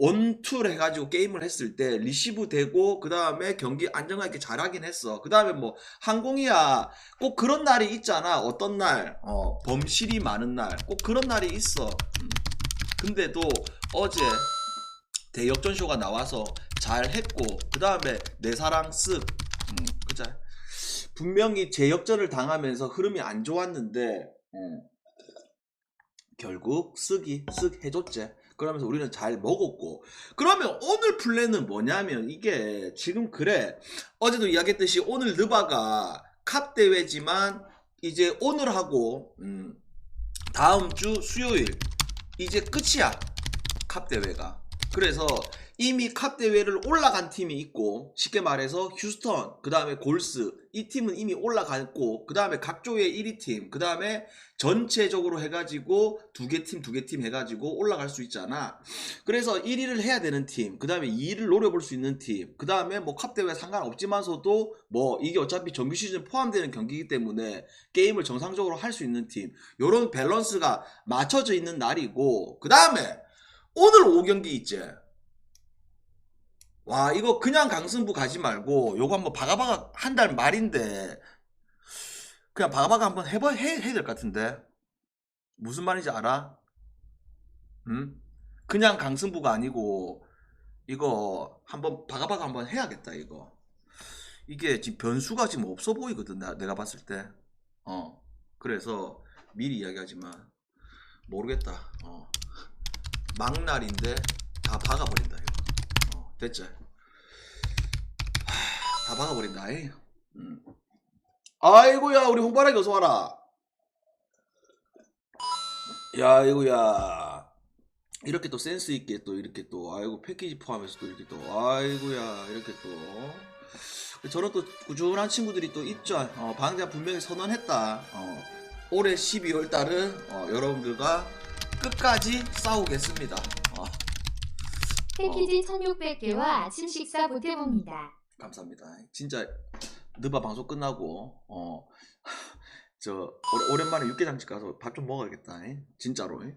원투를 해가지고 게임을 했을 때 리시브 되고 그 다음에 경기 안정감 있게 잘하긴 했어. 그 다음에 뭐 항공이야 꼭 그런 날이 있잖아. 어떤 날, 어 범실이 많은 날, 꼭 그런 날이 있어. 음. 근데도 어제 대역전 쇼가 나와서 잘했고 그 다음에 내 사랑 쓱, 음, 그자 분명히 재역전을 당하면서 흐름이 안 좋았는데 음, 결국 쓱이 쓱 해줬지. 그러면서 우리는 잘 먹었고. 그러면 오늘 플랜은 뭐냐면 이게 지금 그래. 어제도 이야기했듯이 오늘 느바가 캅 대회지만 이제 오늘하고 음, 다음 주 수요일 이제 끝이야. 캅 대회가 그래서 이미 캅 대회를 올라간 팀이 있고 쉽게 말해서 휴스턴 그 다음에 골스 이 팀은 이미 올라갔고 그 다음에 각조의 1위 팀 그 다음에 전체적으로 해가지고 두 개 팀 두 개 팀 해가지고 올라갈 수 있잖아. 그래서 1위를 해야 되는 팀 그 다음에 2위를 노려볼 수 있는 팀 그 다음에 뭐캅 대회 상관없지만서도 뭐 이게 어차피 정규 시즌 포함되는 경기이기 때문에 게임을 정상적으로 할 수 있는 팀 요런 밸런스가 맞춰져 있는 날이고 그 다음에 오늘 5경기 있지 와 이거 그냥 강승부 가지 말고 요거 한번 바가바가 한 달 말인데 그냥 바가바가 한번 해봐 해, 해야 될 것 같은데. 무슨 말인지 알아? 응? 그냥 강승부가 아니고 이거 한번 바가바가 한번 해야겠다 이거. 이게 지금 변수가 지금 없어 보이거든 나, 내가 봤을 때 어. 그래서 미리 이야기하지만 모르겠다. 어 막날인데 다 박아버린다 이거 어, 됐지? 하, 다 박아버린다 이. 음. 아이고야 우리 홍바라기 어서 와라 야 이거야 이렇게 또 센스 있게 또 이렇게 또 아이고 패키지 포함해서 또 이렇게 또 아이고야 이렇게 또 저런 또 꾸준한 친구들이 또 있죠 어, 방자 분명히 선언했다 어, 올해 12월 달은 어, 여러분들과 끝까지 싸우겠습니다 어, 패키지 1600개와 아침 식사 보태봅니다. 감사합니다. 진짜 느바 방송 끝나고 어. 저 오랜만에 육개장집 가서 밥 좀 먹어야겠다. 이. 진짜로. 이.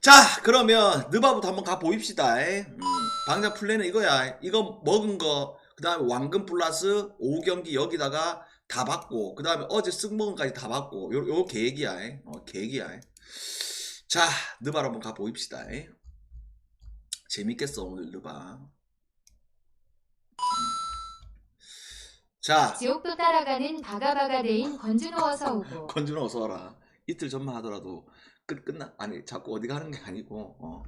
자 그러면 느바부터 한번 가 보입시다. 이. 음, 방장 플랜은 이거야. 이거 먹은 거 그 다음에 왕금 플러스 5경기 여기다가 다 받고 그 다음에 어제 쓱 먹은 까지 다 받고 요, 요 계획이야. 이. 어, 계획이야. 이. 자 느바로 한번 가 보입시다. 이. 재밌겠어 오늘 느바. 자 지옥도 따라가는 바가바가 대인 권준호 어서 오고 건준아 어서 와라. 이틀 전만 하더라도 끝 끝나 아니 자꾸 어디 가는 게 아니고. 어.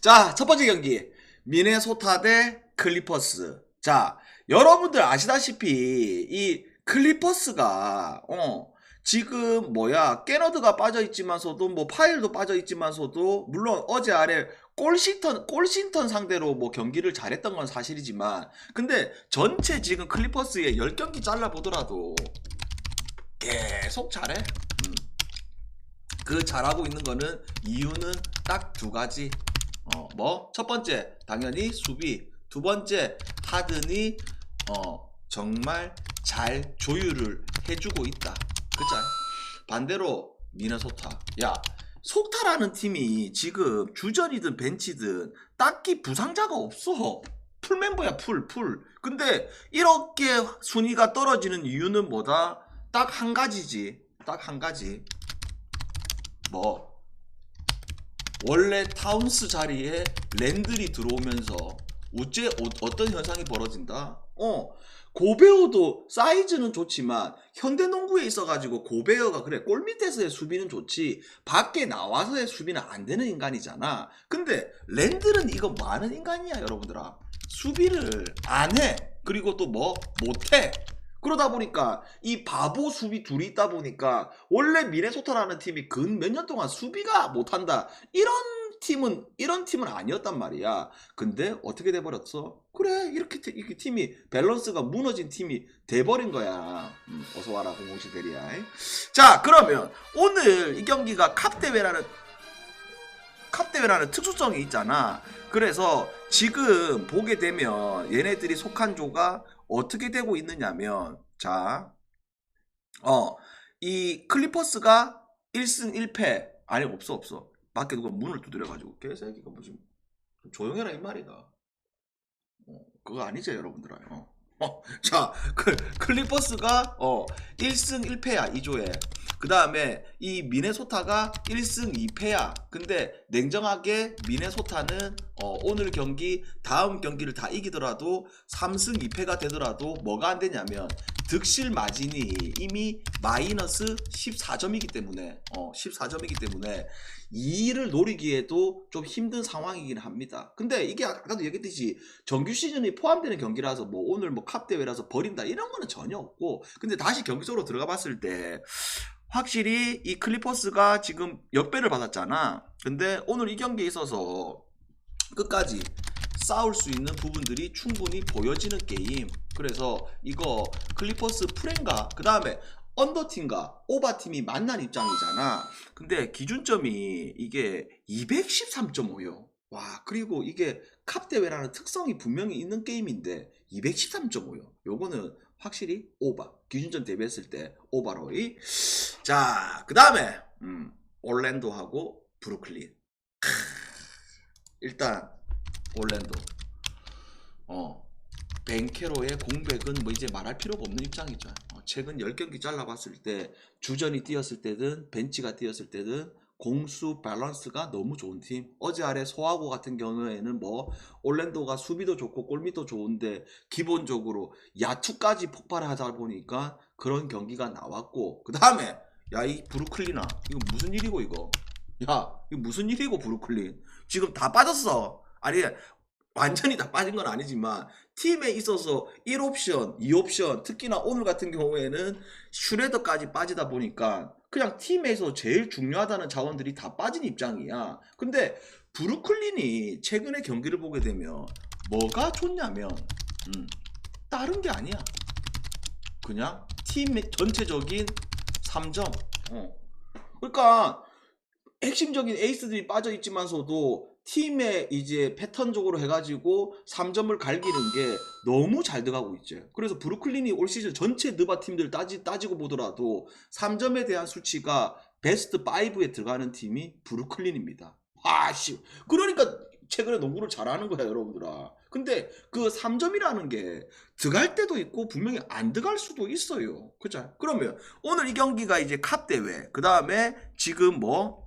자, 첫 번째 경기 미네소타 대 클리퍼스. 자, 여러분들 아시다시피 이 클리퍼스가 어 지금 뭐야 깨너드가 빠져 있지만서도 뭐 파일도 빠져 있지만서도 물론 어제 아래 골신턴 골신턴 상대로 뭐 경기를 잘했던 건 사실이지만 근데 전체 지금 클리퍼스의 10경기 잘라 보더라도 계속 잘해. 음. 그 잘하고 있는 거는 이유는 딱 두 가지. 어, 뭐? 첫 번째, 당연히 수비. 두 번째, 하든이, 어, 정말 잘 조율을 해주고 있다. 그죠? 반대로, 미네소타. 야, 속타라는 팀이 지금 주전이든 벤치든 딱히 부상자가 없어. 풀 멤버야, 풀, 풀. 근데 이렇게 순위가 떨어지는 이유는 뭐다? 딱 한 가지지. 딱 한 가지. 뭐 원래 타운스 자리에 랜들이 들어오면서 어째 어, 어떤 현상이 벌어진다? 어 고베어도 사이즈는 좋지만 현대농구에 있어가지고 고베어가 그래 골 밑에서의 수비는 좋지 밖에 나와서의 수비는 안 되는 인간이잖아. 근데 랜들은 이거 뭐 하는 인간이야 여러분들아. 수비를 안 해. 그리고 또 뭐 못해. 그러다 보니까 이 바보 수비 둘이 있다 보니까 원래 미네소타라는 팀이 근 몇 년 동안 수비가 못한다 이런 팀은 이런 팀은 아니었단 말이야. 근데 어떻게 돼버렸어? 그래 이렇게, 티- 이렇게 팀이 밸런스가 무너진 팀이 돼버린 거야. 음, 어서 와라 공공시 대리야. 자 그러면 오늘 이 경기가 캅 대회라는 캅 대회라는 특수성이 있잖아. 그래서 지금 보게 되면 얘네들이 속한 조가 어떻게 되고 있느냐면 자, 어, 이 클리퍼스가 1승 1패 아니 없어 없어 밖에 누가 문을 두드려가지고 개새끼가 무슨 좀 조용해라 이 말이다. 어, 그거 아니죠 여러분들아. 어. 어, 자, 그, 클리퍼스가 어 1승 1패야 2조에. 그 다음에 이 미네소타가 1승 2패야. 근데 냉정하게 미네소타는 어, 오늘 경기 다음 경기를 다 이기더라도 3승 2패가 되더라도 뭐가 안 되냐면 득실 마진이 이미 마이너스 14점이기 때문에 어 14점이기 때문에 2위를 노리기에도 좀 힘든 상황이긴 합니다. 근데 이게 아까도 얘기했듯이 정규 시즌이 포함되는 경기라서 뭐 오늘 뭐 컵 대회라서 버린다 이런 거는 전혀 없고 근데 다시 경기 속으로 들어가 봤을 때 확실히 이 클리퍼스가 지금 역배를 받았잖아. 근데 오늘 이 경기에 있어서 끝까지 싸울 수 있는 부분들이 충분히 보여지는 게임. 그래서 이거 클리퍼스 프렌가 그 다음에 언더팀과 오바팀이 만난 입장이잖아. 근데 기준점이 이게 213.5요. 와 그리고 이게 컵 대회라는 특성이 분명히 있는 게임인데 213.5요. 요거는 확실히 오바. 기준점 대비했을 때 오바로이. 자, 그 다음에 음, 올랜도하고 브루클린. 크, 일단 올랜도. 어. 벤케로의 공백은 뭐 이제 말할 필요가 없는 입장이죠. 어, 최근 10경기 잘라봤을 때 주전이 뛰었을 때든 벤치가 뛰었을 때든 공수 밸런스가 너무 좋은 팀. 어제 아래 소하고 같은 경우에는 뭐 올랜도가 수비도 좋고 골밑도 좋은데 기본적으로 야투까지 폭발하다 보니까 그런 경기가 나왔고 그 다음에 야 이 브루클린아 이거 무슨 일이고 이거? 야 이거 무슨 일이고 브루클린? 지금 다 빠졌어. 아니 완전히 다 빠진 건 아니지만 팀에 있어서 1옵션, 2옵션, 특히나 오늘 같은 경우에는 슈레더까지 빠지다 보니까 그냥 팀에서 제일 중요하다는 자원들이 다 빠진 입장이야. 근데 브루클린이 최근에 경기를 보게 되면 뭐가 좋냐면 음, 다른 게 아니야. 그냥 팀의 전체적인 3점. 어. 그러니까 핵심적인 에이스들이 빠져 있지만서도 팀의 이제 패턴적으로 해가지고 3점을 갈기는 게 너무 잘 들어가고 있죠. 그래서 브루클린이 올 시즌 전체 느바 팀들 따지, 따지고 보더라도 3점에 대한 수치가 베스트 5에 들어가는 팀이 브루클린입니다. 아씨. 그러니까 최근에 농구를 잘하는 거야, 여러분들아. 근데 그 3점이라는 게 들어갈 때도 있고 분명히 안 들어갈 수도 있어요. 그죠? 그러면 오늘 이 경기가 이제 컵 대회. 그 다음에 지금 뭐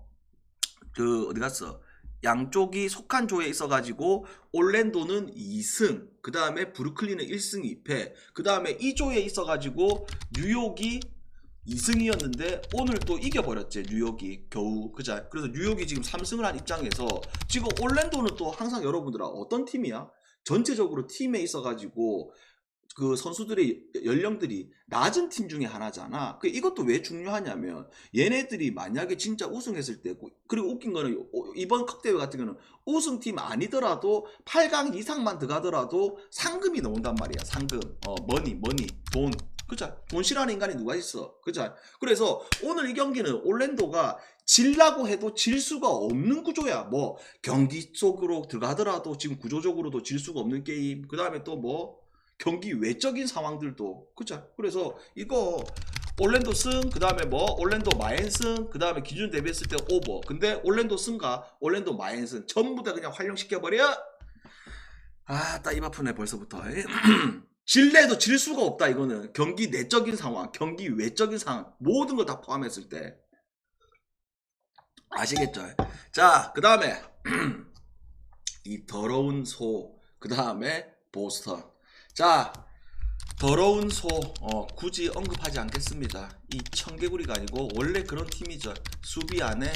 그 어디 갔어? 양쪽이 속한 조에 있어가지고 올랜도는 2승, 그 다음에 브루클린은 1승 2패, 그 다음에 이 조에 있어가지고 뉴욕이 2승이었는데 오늘 또 이겨버렸지 뉴욕이 겨우. 그자 그래서 뉴욕이 지금 3승을 한 입장에서 지금 올랜도는 또 항상 여러분들아 어떤 팀이야? 전체적으로 팀에 있어가지고 그 선수들의 연령들이 낮은 팀 중에 하나잖아. 그 이것도 왜 중요하냐면 얘네들이 만약에 진짜 우승했을 때 그리고 웃긴 거는 어, 이번 컵 대회 같은 경우는 우승팀 아니더라도 8강 이상만 들어가더라도 상금이 나온단 말이야. 상금. 어, 머니, 머니, 돈. 그죠? 돈 싫어하는 인간이 누가 있어. 그죠? 그래서 오늘 이 경기는 올랜도가 질라고 해도 질 수가 없는 구조야. 뭐 경기 속으로 들어가더라도 지금 구조적으로도 질 수가 없는 게임. 그 다음에 또 뭐 경기 외적인 상황들도 그죠? 그래서 이거 올랜도 승, 그 다음에 뭐 올랜도 마엔 승, 그 다음에 기준 대비했을 때 오버. 근데 올랜도 승과 올랜도 마엔 승 전부 다 그냥 활용시켜 버려. 아, 딱입 아프네 벌써부터. 질래도 질 수가 없다 이거는 경기 내적인 상황, 경기 외적인 상황 모든 걸 다 포함했을 때 아시겠죠? 자, 그 다음에 이 더러운 소, 그 다음에 보스턴. 자, 더러운 소 어, 굳이 언급하지 않겠습니다. 이 청개구리가 아니고 원래 그런 팀이죠. 수비 안에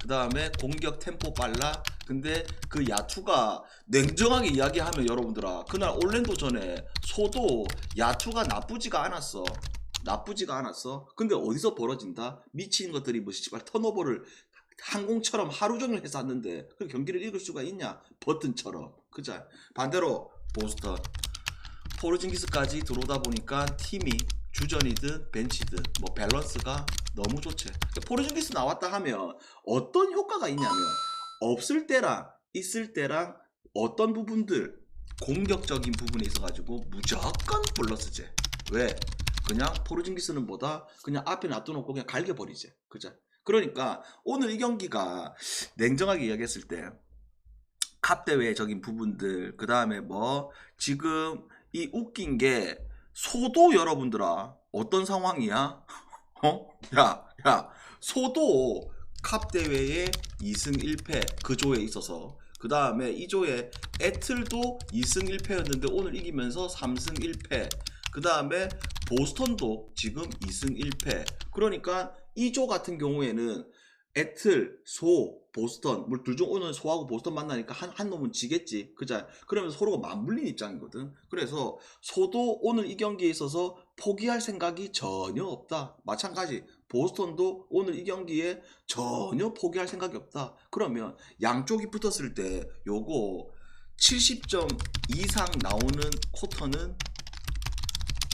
그 다음에 공격 템포 빨라. 근데 그 야투가 냉정하게 이야기하면 여러분들아 그날 올랜도 전에 소도 야투가 나쁘지가 않았어. 나쁘지가 않았어. 근데 어디서 벌어진다? 미친 것들이 뭐 씨발 턴오버를 항공처럼 하루 종일 해서 왔는데 그 경기를 읽을 수가 있냐? 버튼처럼. 그죠? 반대로 보스턴 포르징기스까지 들어오다 보니까 팀이 주전이든 벤치든 뭐 밸런스가 너무 좋지. 포르징기스 나왔다 하면 어떤 효과가 있냐면 없을 때랑 있을 때랑 어떤 부분들 공격적인 부분에 있어가지고 무조건 플러스제. 왜? 그냥 포르징기스는 보다 그냥 앞에 놔둬놓고 그냥 갈겨버리지. 그죠? 그러니까 오늘 이 경기가 냉정하게 이야기했을 때 컵 대회적인 부분들 그 다음에 뭐 지금 이 웃긴 게 소도 여러분들아 어떤 상황이야? 어? 야, 야, 소도 컵 대회에 2승 1패 그 조에 있어서 그 다음에 이 조에 애틀도 2승 1패였는데 오늘 이기면서 3승 1패 그 다음에 보스턴도 지금 2승 1패 그러니까 이조 같은 경우에는 애틀, 소, 보스턴 둘중 오늘 소하고 보스턴 만나니까 한, 한 놈은 지겠지. 그자 그러면서 서로가 맞물린 입장이거든. 그래서 소도 오늘 이 경기에 있어서 포기할 생각이 전혀 없다. 마찬가지 보스턴도 오늘 이 경기에 전혀 포기할 생각이 없다. 그러면 양쪽이 붙었을 때 요거 70점 이상 나오는 쿼터는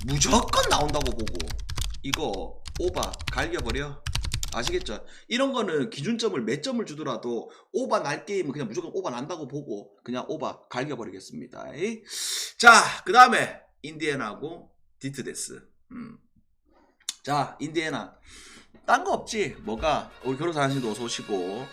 무조건 나온다고 보고 이거 오바 갈겨버려 아시겠죠? 이런 거는 기준점을 몇 점을 주더라도 오바 날 게임은 그냥 무조건 오바 난다고 보고 그냥 오바 갈겨버리겠습니다. 에이? 자, 그 다음에 인디애나하고 디트데스. 음. 자, 인디애나. 딴 거 없지? 뭐가? 우리 교로사 한신도 어서 오시고.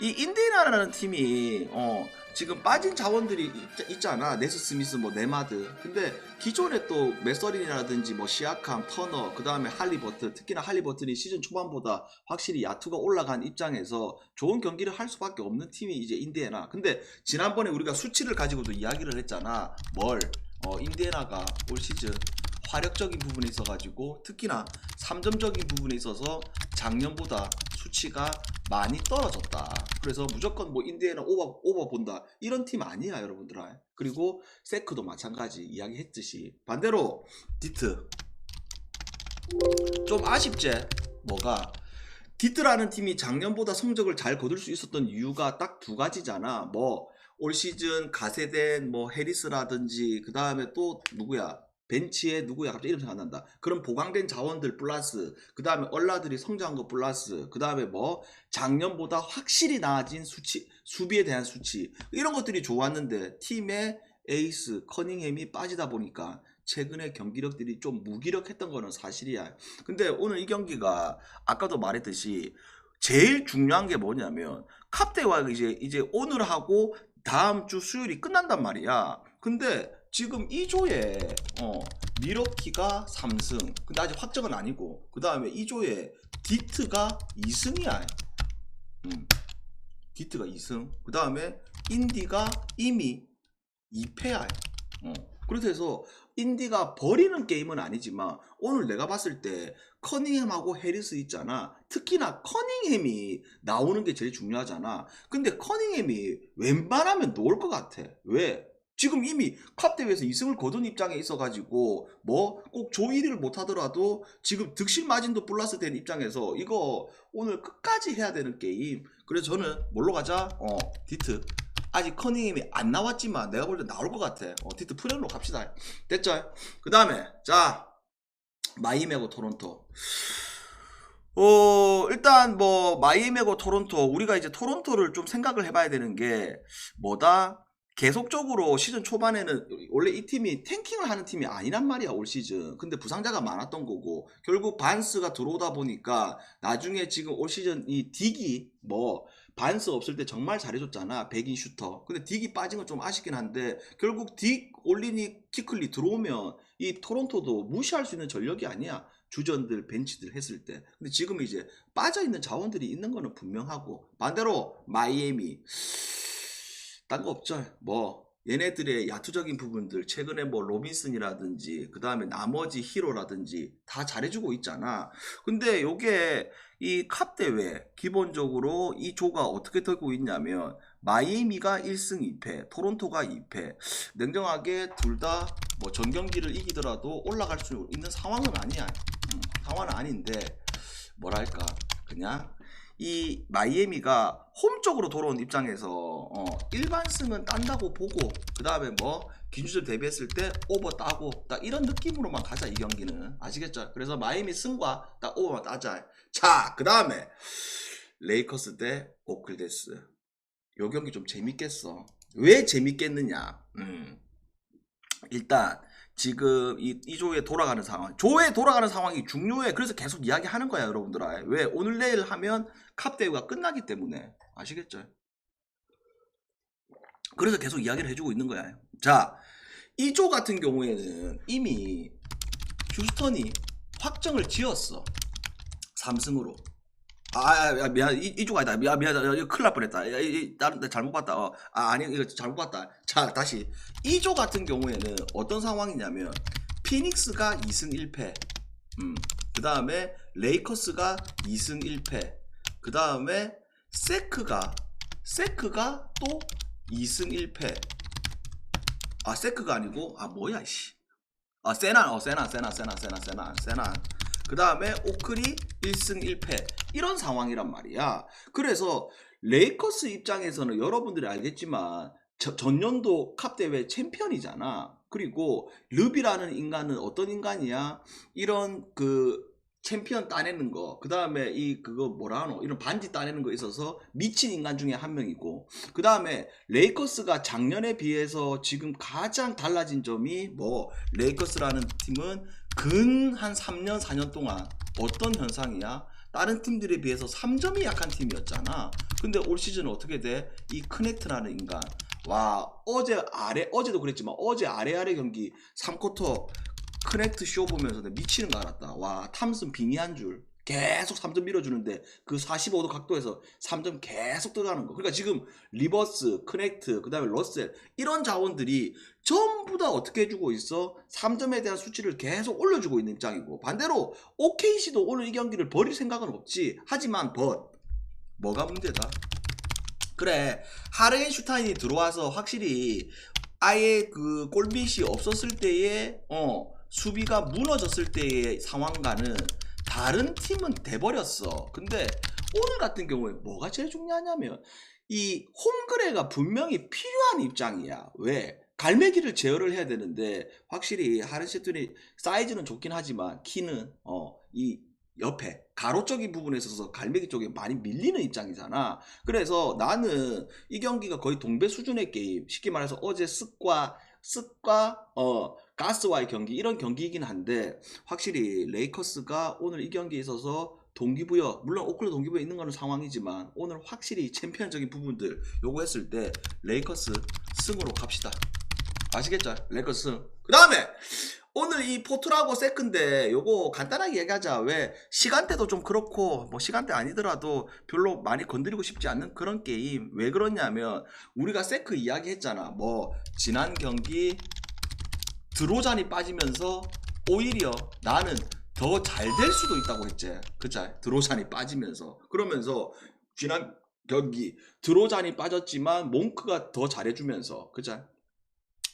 이 인디애나라는 팀이 어, 지금 빠진 자원들이 있, 잖아 네스 스미스, 뭐 네마드. 근데 기존에 또 메서린이라든지 뭐 시아캄, 터너, 그 다음에 할리버튼, 특히나 할리버튼이 시즌 초반보다 확실히 야투가 올라간 입장에서 좋은 경기를 할 수밖에 없는 팀이 이제 인디애나. 근데 지난번에 우리가 수치를 가지고도 이야기를 했잖아. 뭘? 어, 인디애나가 올 시즌 화력적인 부분에 있어가지고 특히나 3점적인 부분에 있어서 작년보다 수치가 많이 떨어졌다. 그래서 무조건 뭐 인디애나 오버, 오버 본다. 이런 팀 아니야, 여러분들아. 그리고 세크도 마찬가지 이야기했듯이. 반대로 디트. 좀 아쉽지? 뭐가? 디트라는 팀이 작년보다 성적을 잘 거둘 수 있었던 이유가 딱 두 가지잖아. 뭐 올 시즌 가세된 뭐 해리스라든지 그 다음에 또 누구야? 벤치에 누구야? 갑자기 이름 생각 안 난다. 그런 보강된 자원들 플러스 그 다음에 얼라들이 성장한 거 플러스 그 다음에 뭐 작년보다 확실히 나아진 수치 수비에 대한 수치 이런 것들이 좋았는데 팀의 에이스 커닝햄이 빠지다 보니까 최근에 경기력들이 좀 무기력했던 거는 사실이야. 근데 오늘 이 경기가 아까도 말했듯이 제일 중요한 게 뭐냐면 캅대와 이제 이제 오늘 하고 다음 주 수요일이 끝난단 말이야. 근데 지금 2조에 어, 미러키가 3승. 근데 아직 확정은 아니고 그 다음에 2조에 디트가 2승이야. 음. 디트가 2승. 그 다음에 인디가 이미 2패야. 어. 그렇게 해서 인디가 버리는 게임은 아니지만 오늘 내가 봤을 때 커닝햄하고 해리스 있잖아. 특히나 커닝햄이 나오는 게 제일 중요하잖아. 근데 커닝햄이 웬만하면 놓을 것 같아. 왜? 지금 이미 컵 대회에서 2승을 거둔 입장에 있어가지고 뭐 꼭 조 1위를 못하더라도 지금 득실 마진도 플러스 된 입장에서 이거 오늘 끝까지 해야 되는 게임. 그래서 저는 뭘로 가자? 어 디트. 아직 커닝햄이 안 나왔지만 내가 볼 때 나올 것 같아. 어, 디트 프렌로 갑시다. 됐죠? 그 다음에 자 마이애미하고 토론토. 어 일단 뭐 마이애미하고 토론토 우리가 이제 토론토를 좀 생각을 해봐야 되는 게 뭐다? 계속적으로 시즌 초반에는 원래 이 팀이 탱킹을 하는 팀이 아니란 말이야 올 시즌. 근데 부상자가 많았던 거고. 결국 반스가 들어오다 보니까 나중에 지금 올 시즌 이 딕이 뭐 반스 없을 때 정말 잘해줬잖아 백인 슈터. 근데 딕이 빠진 건 좀 아쉽긴 한데 결국 딕 올리니 키클리 들어오면 이 토론토도 무시할 수 있는 전력이 아니야 주전들 벤치들 했을 때. 근데 지금 이제 빠져있는 자원들이 있는 거는 분명하고. 반대로 마이애미 딴 거 없죠. 뭐 얘네들의 야투적인 부분들 최근에 뭐 로빈슨이라든지 그 다음에 나머지 히로라든지 다 잘해주고 있잖아. 근데 요게 이 컵 대회 기본적으로 이 조가 어떻게 되고 있냐면 마이애미가 1승 2패, 토론토가 2패. 냉정하게 둘 다 뭐 전경기를 이기더라도 올라갈 수 있는 상황은 아니야. 음, 상황은 아닌데 뭐랄까 그냥 이 마이애미가 홈 쪽으로 돌아온 입장에서 어, 일반 승은 딴다고 보고 그 다음에 뭐 기준점 대비했을 때 오버 따고 딱 이런 느낌으로만 가자 이 경기는 아시겠죠? 그래서 마이애미 승과 딱 오버만 따자. 자그 다음에 레이커스 대 오클데스. 요 경기 좀 재밌겠어. 왜 재밌겠느냐? 음. 일단 지금 이, 이 조에 돌아가는 상황, 조에 돌아가는 상황이 중요해. 그래서 계속 이야기하는 거야, 여러분들아. 왜 오늘 내일 하면 컵 대회가 끝나기 때문에 아시겠죠? 그래서 계속 이야기를 해주고 있는 거야. 자, 이 조 같은 경우에는 이미 휴스턴이 확정을 지었어. 삼승으로. 아, 아, 아, 미안, 이, 이조가 아니다. 미안, 미안, 이거 큰일 날 뻔했다. 이, 이, 다른 데 잘못 봤다. 어, 아, 아니, 이거 잘못 봤다. 자, 다시. 이조 같은 경우에는 어떤 상황이냐면, 피닉스가 2승 1패. 음, 그 다음에 레이커스가 2승 1패. 그 다음에 세크가, 세크가 또 2승 1패. 아, 세크가 아니고, 아, 뭐야, 씨. 아, 세난, 어, 세난, 세난, 세난, 세난, 세난, 세난. 그 다음에 오클이 1승 1패. 이런 상황이란 말이야. 그래서 레이커스 입장에서는 여러분들이 알겠지만, 저- 전년도 컵 대회 챔피언이잖아. 그리고 르비라는 인간은 어떤 인간이야? 이런 그 챔피언 따내는 거, 그 다음에 이 그거 뭐라 하노? 이런 반지 따내는 거 있어서 미친 인간 중에 한 명이고, 그 다음에 레이커스가 작년에 비해서 지금 가장 달라진 점이 뭐 레이커스라는 팀은 근 한 3년 4년 동안 어떤 현상이야? 다른 팀들에 비해서 3점이 약한 팀이었잖아. 근데 올 시즌은 어떻게 돼? 이 크네트라는 인간. 와, 어제 아래, 어제도 그랬지만 어제 아래 아래 경기 3쿼터 크넥트 쇼 보면서 미치는 거 알았다. 와, 탐슨 빙의한 줄. 계속 3점 밀어주는데 그 45도 각도에서 3점 계속 들어가는 거. 그러니까 지금 리버스, 크넥트, 그 다음에 러셀 이런 자원들이 전부 다 어떻게 해주고 있어? 3점에 대한 수치를 계속 올려주고 있는 입장이고 반대로 OKC도 오늘 이 경기를 버릴 생각은 없지. 하지만 벗 뭐가 문제다? 그래 하르겐 슈타인이 들어와서 확실히 아예 그 골밑이 없었을 때의 어 수비가 무너졌을 때의 상황과는 다른 팀은 돼버렸어. 근데 오늘 같은 경우에 뭐가 제일 중요하냐면 이 홈그레가 분명히 필요한 입장이야. 왜? 갈매기를 제어를 해야 되는데 확실히 하르시트니 사이즈는 좋긴 하지만 키는 어 이 옆에 가로적인 부분에 있어서 갈매기 쪽에 많이 밀리는 입장이잖아. 그래서 나는 이 경기가 거의 동배 수준의 게임. 쉽게 말해서 어제 쓱과 쓱과 어 가스와의 경기 이런 경기이긴 한데 확실히 레이커스가 오늘 이 경기에 있어서 동기부여 물론 오클랜드 동기부여 있는 거는 상황이지만 오늘 확실히 챔피언적인 부분들 요구했을 때 레이커스 승으로 갑시다. 아시겠죠? 레이커스 승. 그 다음에 오늘 이 포트라고 세컨데 요거 간단하게 얘기하자. 왜 시간대도 좀 그렇고 뭐 시간대 아니더라도 별로 많이 건드리고 싶지 않는 그런 게임. 왜 그러냐면 우리가 세크 이야기 했잖아. 뭐 지난 경기 드로잔이 빠지면서 오히려 나는 더 잘 될 수도 있다고 했지. 그자 드로잔이 빠지면서 그러면서 지난 경기 드로잔이 빠졌지만 몽크가 더 잘해주면서 그자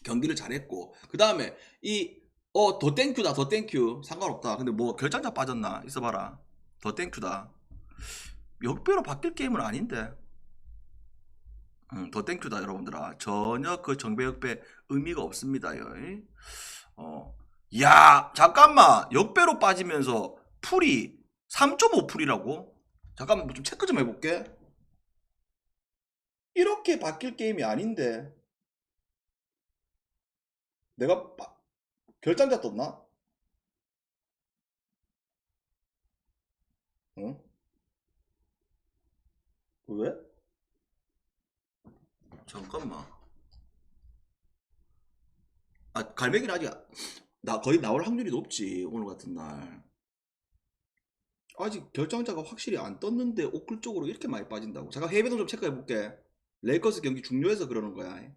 경기를 잘했고 그 다음에 이 어 더 땡큐다 더 땡큐 상관없다. 근데 뭐 결장자 빠졌나 있어봐라 더 땡큐다. 역배로 바뀔 게임은 아닌데. 음, 더 땡큐다 여러분들아 전혀 그 정배역배 의미가 없습니다 요. 어, 야 잠깐만 역배로 빠지면서 풀이 3.5 풀이라고? 잠깐만 좀 체크 좀 해볼게. 이렇게 바뀔 게임이 아닌데 내가 빠- 결장자 떴나? 응? 왜? 잠깐만. 아, 갈매기는 아직 나 거의 나올 확률이 높지 오늘 같은 날. 아직 결정자가 확실히 안 떴는데 오클 쪽으로 이렇게 많이 빠진다고. 잠깐 해외도 좀 체크해 볼게. 레이커스 경기 중요해서 그러는 거야.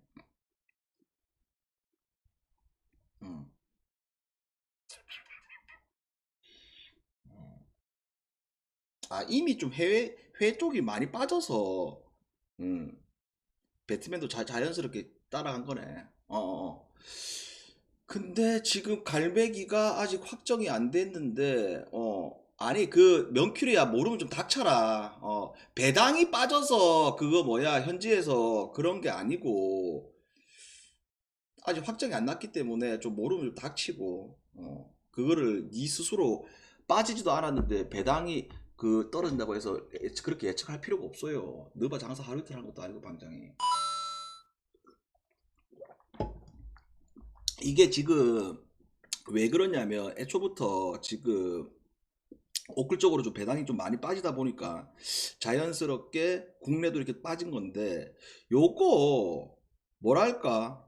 응. 아 이미 좀 해외 해외 쪽이 많이 빠져서 음 배트맨도 자, 자연스럽게 따라간 거네. 어, 어, 어. 근데 지금 갈매기가 아직 확정이 안 됐는데, 어, 아니, 그, 명큐리야, 모르면 좀 닥쳐라. 어, 배당이 빠져서, 그거 뭐야, 현지에서 그런 게 아니고, 아직 확정이 안 났기 때문에 좀 모르면 좀 닥치고, 어, 그거를 네 스스로 빠지지도 않았는데, 배당이 그 떨어진다고 해서 예측- 그렇게 예측할 필요가 없어요. 너바 장사 하루 이틀 한 것도 아니고, 방장이. 이게 지금 왜 그러냐면 애초부터 지금 오클 쪽으로 좀 배당이 좀 많이 빠지다 보니까 자연스럽게 국내도 이렇게 빠진 건데 요거 뭐랄까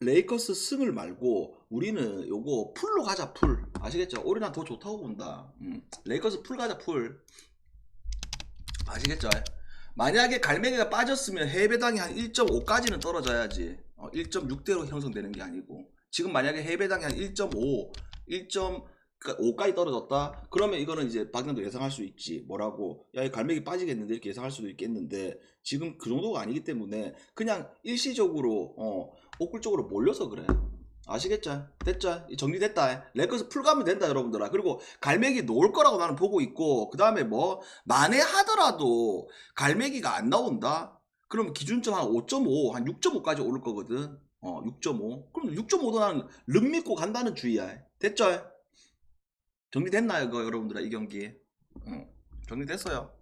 레이커스 승을 말고 우리는 요거 풀로 가자 풀 아시겠죠? 올해 난더 좋다고 본다 음. 레이커스 풀 가자 풀 아시겠죠? 만약에 갈매기가 빠졌으면 해배당이 한 1.5까지는 떨어져야지. 어, 1.6대로 형성되는 게 아니고. 지금 만약에 해배당이 한 1.5 1.5까지 떨어졌다? 그러면 이거는 이제 박연도 예상할 수 있지. 뭐라고. 야 이 갈매기 빠지겠는데? 이렇게 예상할 수도 있겠는데. 지금 그 정도가 아니기 때문에 그냥 일시적으로 어 옥굴 쪽으로 몰려서 그래 아시겠죠? 됐죠? 이 정리됐다. 레커스 풀 가면 된다, 여러분들아. 그리고 갈매기 놓을 거라고 나는 보고 있고, 그 다음에 뭐, 만에 하더라도 갈매기가 안 나온다? 그러면 기준점 한 5.5, 한 6.5까지 오를 거거든. 어, 6.5. 그럼 6.5도 나는 름 믿고 간다는 주의야. 됐죠? 정리됐나요, 이거, 여러분들아, 이 경기? 응. 정리됐어요.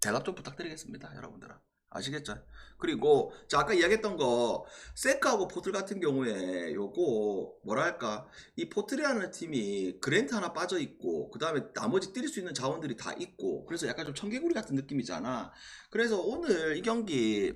대답 좀 부탁드리겠습니다, 여러분들아. 아시겠죠? 그리고 자 아까 이야기했던 거 세카하고 포틀 같은 경우에 요거 뭐랄까 이 포틀이라는 팀이 그랜트 하나 빠져 있고 그 다음에 나머지 뛸 수 있는 자원들이 다 있고 그래서 약간 좀 청개구리 같은 느낌이잖아 그래서 오늘 이 경기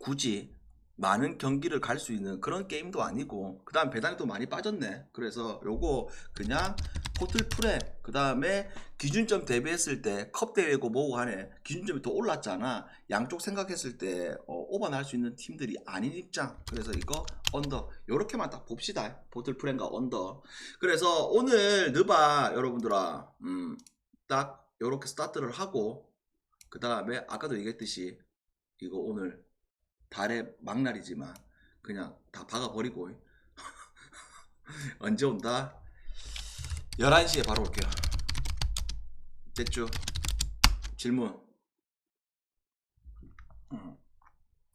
굳이 많은 경기를 갈 수 있는 그런 게임도 아니고 그 다음 배당이 또 많이 빠졌네. 그래서 요거 그냥 포틀 풀에 그 다음에 기준점 대비했을 때 컵 대회고 뭐고 하네 기준점이 더 올랐잖아. 양쪽 생각했을 때 어, 오버할 수 있는 팀들이 아닌 입장. 그래서 이거 언더. 요렇게만 딱 봅시다. 포틀 프렌과 언더. 그래서 오늘 느바 여러분들아 음, 딱 요렇게 스타트를 하고 그 다음에 아까도 얘기했듯이 이거 오늘 달의 막날이지만 그냥 다 박아버리고 언제 온다 11시에 바로 올게요 됐죠? 질문. 음,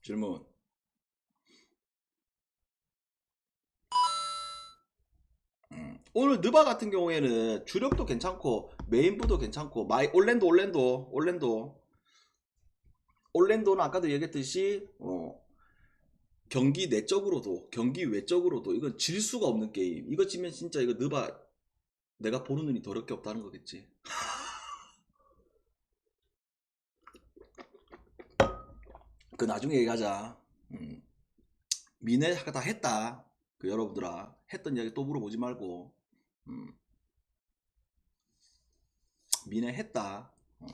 질문. 음, 오늘 느바 같은 경우에는 주력도 괜찮고 메인부도 괜찮고 마이 올랜도 올랜도 올랜도 올랜도는 아까도 얘기했듯이 어, 경기 내적으로도 경기 외적으로도 이건 질 수가 없는 게임 이거 지면 진짜 이거 느바 내가 보는 눈이 더럽게 없다는 거겠지 그 나중에 얘기하자. 음. 미네가 다 했다. 그 여러분들아 했던 이야기 또 물어보지 말고. 음. 미네 했다. 어.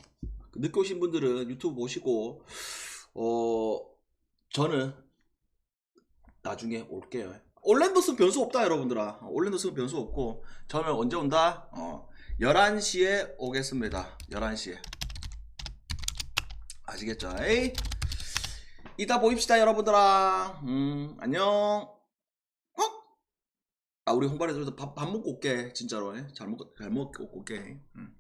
그 늦게 오신 분들은 유튜브 보시고 어 저는 나중에 올게요. 올랜도스는 변수 없다 여러분들아. 올랜도스는 변수 없고 저는 언제 온다? 어 11시에 오겠습니다. 11시에. 아시겠죠? 에이? 이따 보입시다 여러분들아 음 안녕 어? 아 우리 홍발에 들어서 밥, 밥 먹고 올게 진짜로 예? 잘 먹고 잘 먹고 올게 음.